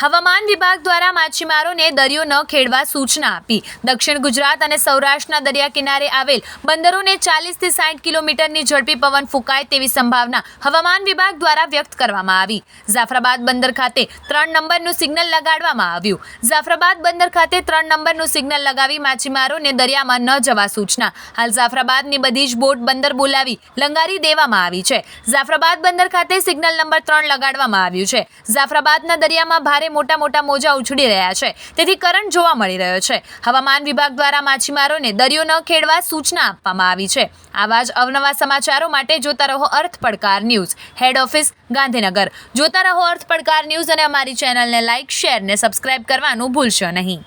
હવામાન વિભાગ દ્વારા માછીમારોને દરિયો ન ખેડવા સૂચના આપી. દક્ષિણ ગુજરાત અને સૌરાષ્ટ્રના દરિયા કિનારે આવેલ બંદરોને ચાલીસથી સાઠ કિલોમીટરની ઝડપી પવન ફૂંકાય તેવી સંભાવના હવામાન વિભાગ દ્વારા વ્યક્ત કરવામાં આવી. જાફરાબાદ બંદર ખાતે ત્રણ નંબરનું સિગ્નલ લગાડવામાં આવ્યું. જાફરાબાદ બંદર ખાતે ત્રણ નંબરનું સિગ્નલ લગાવી માછીમારોને દરિયામાં ન જવા સૂચના. હાલ જાફરાબાદની બધી જ બોટ બંદર બોલાવી લંગારી દેવામાં આવી છે. જાફરાબાદ બંદર ખાતે સિગ્નલ નંબર ત્રણ લગાડવામાં આવ્યું છે. જાફરાબાદના દરિયામાં ભારે મોટા મોટા મોજા ઉછળી રહ્યા છે. તેથી કરંટ જોવા મળી રહ્યો છે. હવામાન વિભાગ દ્વારા માછીમારોને દરિયો ન ખેડવા સૂચના આપવામાં આવી છે. આવા જ અવનવા સમાચારો માટે જોતા રહો અર્થ પડકાર ન્યૂઝ. હેડ ઓફિસ ગાંધીનગર. જોતા રહો અર્થ પડકાર ન્યૂઝ અને અમારી ચેનલને લાઇક શેર ને સબસ્ક્રાઇબ કરવાનું ભૂલશો નહીં.